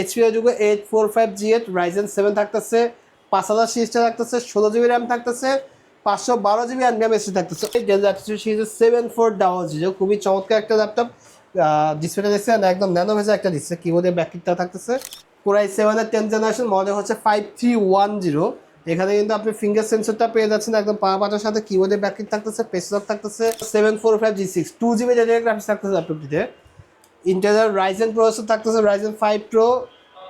HP যুগে eight four five G eight Ryzen seven থাকতেছে, পাঁচ হাজার সিরিজটা থাকতেছে, ষোলো জিবি র্যাম থাকতেছে, পাঁচশো বারো জিবি অ্যান্ড এসি থাকতেছে। ডেল সিরিজের সেভেন ফোর ডাবল জিরো খুবই চমৎকার একটা ল্যাপটপ ডিসপ্লেটা and একদম ন্যানো ভেজা একটা দিচ্ছে কিবোর্ডের ব্যাকিটটা থাকতেছে। কোরাই সেভেনের টেন জেনারেশন মডেল হচ্ছে ফাইভ থ্রি ওয়ান জিরো এখানে কিন্তু আপনি ফিঙ্গার সেন্সরটা পেয়ে যাচ্ছেন, একদম পা পাটার সাথে কিবোর্ডের ব্যাকিট থাকতেছে পেসলক থাকতেছে seven four five G six two GB data graphics থাকতেছে ল্যাপটপটিতে ইন্টেলের রাইজেন প্রসেসর থাকতেছে রাইজেন ফাইভ প্রো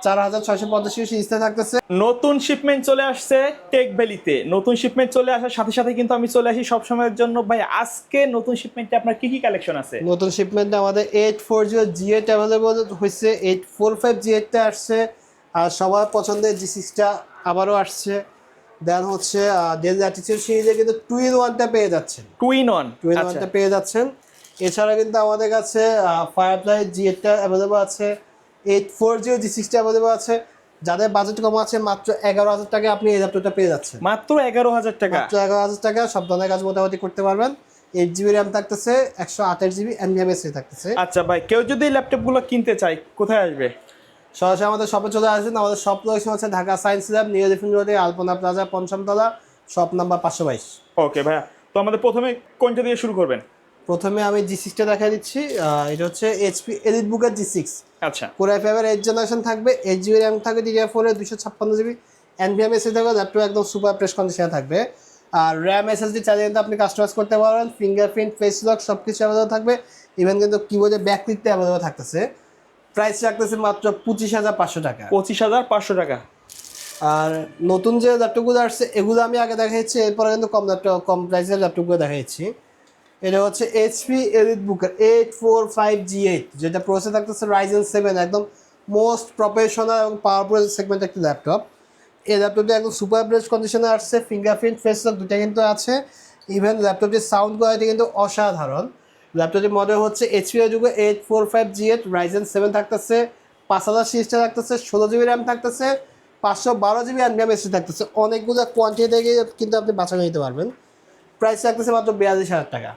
চার হাজার ছয়শো পঞ্চাশ সিরিজটা থাকতেছে। নতুন শিপমেন্ট চলে আসছে টেক ভ্যালিতে নতুন শিপমেন্ট চলে আসার সাথে সাথে কিন্তু আমি চলে আসি সব সময়ের জন্য। ভাই আজকে নতুন শিপমেন্টে আপনার কি কি কালেকশন আছে? নতুন শিপমেন্টে আমাদের eight four zero G eight available হয়েছে এইট ফোর ফাইভ জি এইটটা আসছে আর সবার পছন্দের জি সিক্সটা আবারও আসছে। দেন হচ্ছে ডেল অ্যাটিচিউড সিরিজে কিন্তু টু ইন ওয়ানটা পেয়ে যাচ্ছেন। Two in one two in ওয়ানটা পেয়ে যাচ্ছেন। এছাড়া কিন্তু আমাদের কাছে ফায়ারফ্লাই জি এইটটা অ্যাভেলেবল আছে এইট ফোর জিরো জি সিক্সটা অ্যাভেলেবল আছে যাদের বাজেট কম আছে মাত্র এগারো হাজার টাকা আপনি এই ল্যাপটপটা পেয়ে যাচ্ছেন। মাত্র এগারো হাজার টাকা। মাত্র এগারো হাজার টাকা সব ধরনের কাজ মোটামুটি করতে পারবেন। এইট জিবি র্যাম থাকতেছে একশো আঠাশ জিবি এনভিএমএসি থাকতেছে। আচ্ছা ভাই কেউ যদি ল্যাপটপগুলো কিনতে চায় কোথায় আসবে? সরাসরি আমাদের শপে চলে আসেন আমাদের শপ লোকেশন হচ্ছে Dhaka science lab new elephant রোডে আলপনা প্লাজা পঞ্চমতলা শপ নাম্বার পাঁচশো বাইশ। ওকে ভাইয়া তো আমাদের প্রথমে কোনটা দিয়ে শুরু করবেন? প্রথমে আমি জি সিক্সটা দেখা দিচ্ছি এটা হচ্ছে এইচপি এলিট বুকের জি সিক্স আচ্ছা। কোরআই ফাইভের এইট জেনারেশন থাকবে এইট জিবি র্যাম থাকবে ডিডিআর ফোরের দুশো ছাপ্পান্ন জিবি এনভিএম এসে থাকবে ল্যাপটপ একদম সুপার প্রেস কন্ডিশনে থাকবে। আর র্যাম এসএসডি চাইলে কিন্তু আপনি কাস্টমাইজ করতে পারবেন ফিঙ্গারপ্রিন্ট ফেস লক সব কিছু অ্যাভেলেবল থাকবে ইভেন কিন্তু কিবোর্ডে ব্যাকলিটটা অ্যাভেলেবল থাকতেছে। প্রাইস রাখতেছে মাত্র পঁচিশ হাজার পাঁচশো টাকা। পঁচিশ হাজার পাঁচশো টাকা। আর নতুন যে ল্যাপটপগুলো আসছে এগুলো আমি আগে দেখাচ্ছি এরপরে কিন্তু কম ল্যাপটপ কম প্রাইসের ল্যাপটপগুলো দেখাচ্ছি এটা হচ্ছে এইচপি এলিট বুকের eight four five G eight যেটা প্রসেস থাকতেছে রাইজেন সেভেন একদম মোস্ট প্রফেশনাল এবং পাওয়ারফুল সেগমেন্ট একটি ল্যাপটপ এই ল্যাপটপটি একদম সুপার ব্রেস কন্ডিশনে আসছে ফিঙ্গারপ্রিন্ট ফেস লক দুটা কিন্তু আছে। ইভেন ল্যাপটপটির সাউন্ড কোয়ালিটি কিন্তু অসাধারণ। ল্যাপটপটির মডেল হচ্ছে এইচপি যুগে eight four five G eight Ryzen seven থাকতেছে, পাঁচ হাজার সিরিজটা থাকতেছে, ষোলো জিবি র্যাম থাকতেছে, পাঁচশো বারো জিবি অ্যান্ড এসি থাকতেছে। অনেকগুলো কোয়ান্টিটি থেকে কিন্তু আপনি বাঁচানো নিতে পারবেন। প্রাইস থাকতেছে মাত্র বিয়াল্লিশ হাজার টাকা।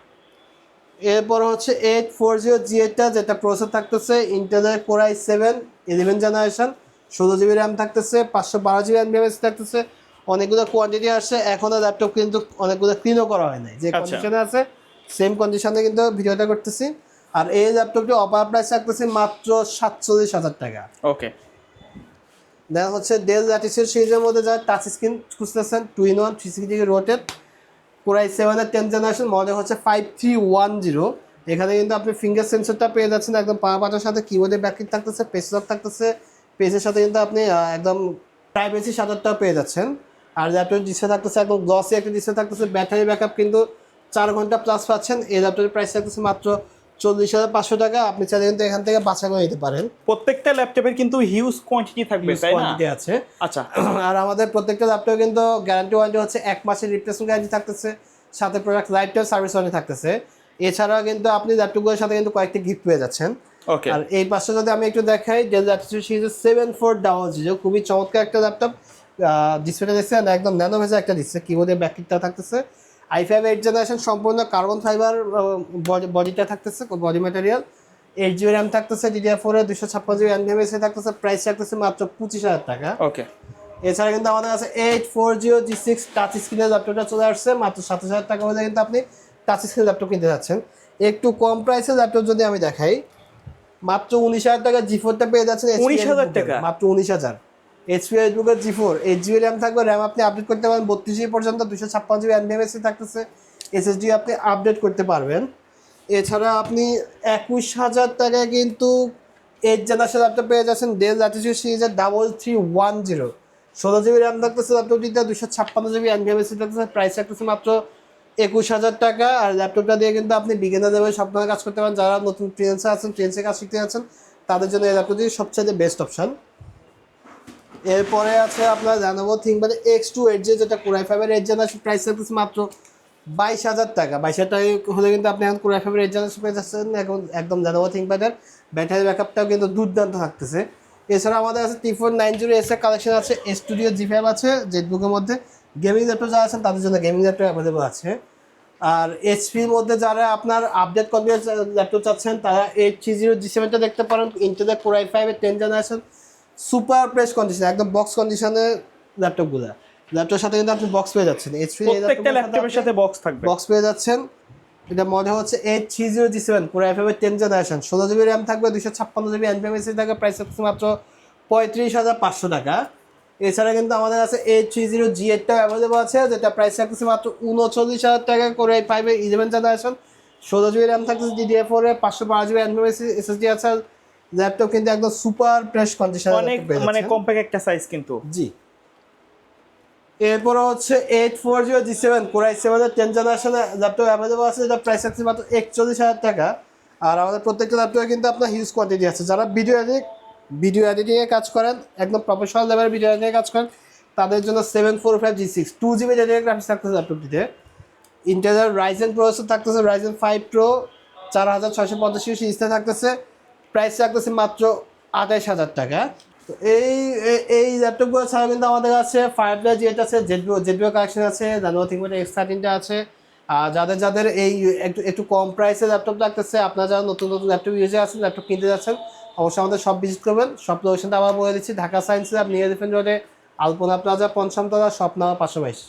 এরপর হচ্ছে এইট ফোর জিরো জি এইটটা যেটা প্রসেসর থাকতেছে ইন্টেলের core i seven eleven generation ষোলো জিবি র্যাম থাকতেছে পাঁচশো বারো জিবি র্যাম এমবিএমএস থাকতেছে অনেকগুলো কোয়ান্টিটি আসছে এখনও ল্যাপটপ কিন্তু অনেকগুলো ক্লিনও করা হয় নাই। যে আচ্ছা। কন্ডিশনে আছে সেম কন্ডিশনে কিন্তু ভিডিওটা করতেছি। আর এই ল্যাপটপটি অপার প্রাইস থাকতেছে মাত্র সাতচল্লিশ হাজার টাকা। ওকে দেন হচ্ছে ডেল ল্যাটিসের সিরিজের মধ্যে যারা টাচ স্ক্রিন খুঁজতেছেন two in one three sixty rotated core i সেভেনের টেন জেনারেশন মডেল হচ্ছে ফাইভ থ্রি ওয়ান জিরো এখানে কিন্তু আপনি ফিঙ্গার সেন্সরটা পেয়ে যাচ্ছেন, একদম পা পাটার সাথে কিবোর্ডের ব্যাকিং থাকতেছে পেস লক থাকতেছে পেসের সাথে কিন্তু আপনি একদম প্রাইভেসি শাটারটাও পেয়ে যাচ্ছেন। আর ল্যাপটপের ডিসপ্লে থাকতেছে, একদম গ্লসি একটা ডিসপ্লে থাকতেছে ব্যাটারি ব্যাকআপ কিন্তু চার ঘণ্টা প্লাস পাচ্ছেন। এই ল্যাপটপের প্রাইস থাকতেছে মাত্র চল্লিশ হাজার পাঁচশো টাকা আপনি চাইলে কিন্তু এখান থেকে বাছা করে নিতে পারেন। প্রত্যেকটা ল্যাপটপের কিন্তু হিউজ কোয়ান্টিটি থাকবে কোয়ান্টিটি আছে। আচ্ছা। আর আমাদের প্রত্যেকটা ল্যাপটপে কিন্তু গ্যারান্টি ওয়ারেন্টি হচ্ছে এক মাসের রিপ্লেসমেন্ট গ্যারান্টি থাকতেছে সাথে product life time service warranty থাকতেছে। এছাড়াও কিন্তু আপনি ল্যাপটপগুলোর সাথে কিন্তু কয়েকটি গিফট পেয়ে যাচ্ছেন। ওকে আর এই পাশে যদি আমি একটু দেখাই ডেল ল্যাপটপ সিরিজের সেভেন ফোর ডাবল জিরো খুবই চমৎকার একটা ল্যাপটপ। ডিসপ্লেটা দেখছে and একদম ন্যানো ভেজা একটা দিচ্ছে কিবোর্ডের ব্যাকিটটা থাকতেছে। আই ফাইভ এইট জেনারেশন সম্পূর্ণ কার্বন ফাইবার বডিটা থাকতেছে body material eight GB RAM থাকতেছে ডিডিআর ফোরের দুশো ছাপ্পান্ন জিবি এনভিএমএসে থাকতেছে প্রাইস থাকতেছে মাত্র পঁচিশ হাজার টাকা। ওকে এছাড়া কিন্তু আমাদের কাছে eight four zero G six touch স্ক্রিনের ল্যাপটপটা চলে আসছে মাত্র সাত হাজার টাকা হলে কিন্তু আপনি টাচ স্ক্রিন ল্যাপটপ কিনতে যাচ্ছেন। একটু কম প্রাইসের ল্যাপটপ যদি আমি দেখাই মাত্র উনিশ হাজার টাকা জি ফোরটা পেয়ে যাচ্ছেন 19,000 Book-এর। টাকা? মাত্র উনিশ হাজার। এইচপি বুকের G four eight GB RAM থাকবে র্যাম আপনি আপডেট করতে পারেন বত্রিশ জিবি পর্যন্ত দুশো ছাপ্পান্ন জিবি এনভিএমএসি থাকতেছে এসএসডি আপনি আপডেট করতে পারবেন। এছাড়া আপনি একুশ হাজার টাকায় কিন্তু এইট জেনারেশন ল্যাপটপ পেয়ে যাচ্ছেন ডেল ল্যাটিচিউড সিরিজের ডাবল থ্রি ওয়ান জিরো ষোলো জিবি র্যাম থাকতেছে ল্যাপটপটিতে দুশো ছাপ্পান্ন জিবি এনভিএমএসি থাকতেছে প্রাইস থাকতেছে মাত্র একুশ হাজার টাকা। আর ল্যাপটপটা দিয়ে কিন্তু আপনি বিগিনার লেভেল সব ধরনের কাজ করতে পারেন, যারা নতুন ফ্রিল্যান্সে আছেন ফ্রিল্যান্সে কাজ শিখতে যাচ্ছেন, তাদের জন্য এই ল্যাপটপটি সবচেয়ে বেস্ট অপশন এরপরে আছে আপনার জানাব ThinkPad X two eight J যেটা কোরাই ফাইভের এইট জেনারেশন প্রাইস থাকতেছে মাত্র বাইশ হাজার টাকা। বাইশ হাজার টাকা হলে কিন্তু আপনি এখন কোরাই ফাইভের এইট জেনারেশন পেয়ে যাচ্ছেন। এখন একদম জানাব থিঙ্কপ্যাডের ব্যাটারি ব্যাকআপটাও কিন্তু দুর্দান্ত থাকতেছে। এছাড়া আমাদের আছে T four nine zero S এর কালেকশন আছে স্টুডিও জি ফাইভ আছে জেটবুকের মধ্যে গেমিং ল্যাপটপ যারা আছেন তাদের জন্য গেমিং ল্যাপটপ অ্যাভেলেবল আছে। আর এইচপির মধ্যে যারা আপনার আপডেট কনফিগার ল্যাপটপ চাচ্ছেন, তারা এইট থ্রি জিরো জি সেভেনটা দেখতে পারেন। ইন্টেলের কোরাই ফাইভের ten generation super fresh condition একদম বক্স কন্ডিশনের ল্যাপটপগুলো ল্যাপটপের সাথে কিন্তু আপনি বক্স পেয়ে যাচ্ছেন। এইচপি প্রত্যেকটা ল্যাপটপের সাথে বক্স থাকবে। বক্স পেয়ে যাচ্ছেন। এটা মডেল হচ্ছে eight three zero G seven পুরো এফ এর টেন জেনারেশন ষোলো জিবি র্যাম থাকবে দুশো ছাপ্পান্ন জিবি এনপিএমএসি থাকবে প্রাইস হচ্ছে মাত্র পঁয়ত্রিশ হাজার পাঁচশো টাকা। এছাড়া কিন্তু আমাদের কাছে এইট থ্রি জিরো জি এইটটাও অ্যাভেলেবল আছে যেটা প্রাইস থাকতেছে মাত্র উনচল্লিশ হাজার টাকা। করে এই ফাইভের ইলেভেন জেনারেশন ষোলো জিবি র্যাম থাকতেছে ডিডিএ ফোর এ পাঁচশো বারো জিবি এনপিএমএসি এসএসডি আছে। ল্যাপটপ কিন্তু একদম সুপার ফ্রেশ কন্ডিশন অনেক মানে কম্প্যাক্ট একটা সাইজ কিন্তু। জি। এরপরে হচ্ছে eight four zero G seven core i সেভেনের টেন জেনারেশনের ল্যাপটপ অ্যাভেলেবল আছে যেটা প্রাইস আছে মাত্র একচল্লিশ হাজার টাকা। আর আমাদের প্রত্যেকটা ল্যাপটপে কিন্তু আপনার হিউজ কোয়ান্টিটি আছে। যারা ভিডিও এডিট ভিডিও এডিটিংয়ে কাজ করেন একদম প্রফেশনাল লেভেলের ভিডিও এডিটিং এডিটিংয়ে কাজ করেন তাদের জন্য seven four five G six two GB dedicate graphics থাকতেছে ল্যাপটপটিতে। ইন্টেলের রাইজেন প্রসেসর থাকতেছে রাইজেন ফাইভ প্রো চার হাজার ছয়শো পঞ্চাশ সিরিজতে থাকতেছে। প্রাইস থাকতেছে মাত্র আঠাইশ হাজার টাকা। তো এই এই ল্যাপটপগুলো ছাড়া কিন্তু আমাদের কাছে ফায়ারপ্লাই জেট আছে জেডবিও জেডবিও কালেকশন আছে জানুয়ারি থিঙ্কমেন্ট এক্স থার্টিনটা আছে। আর যাদের যাদের এই একটু একটু কম প্রাইসে ল্যাপটপ লাগতেছে, আপনারা যারা নতুন নতুন ল্যাপটপ ইউজে আছেন ল্যাপটপ কিনতে যাচ্ছেন, অবশ্যই আমাদের সব ভিজিট করবেন। সব লোকেশনটা আবার বলে দিচ্ছি, ঢাকা সায়েন্স ল্যাব নিয়ে ডিফেন্ড রোডে আলপনা প্লাজা পঞ্চমতলা স্বপ্না পাঁচশো বাইশ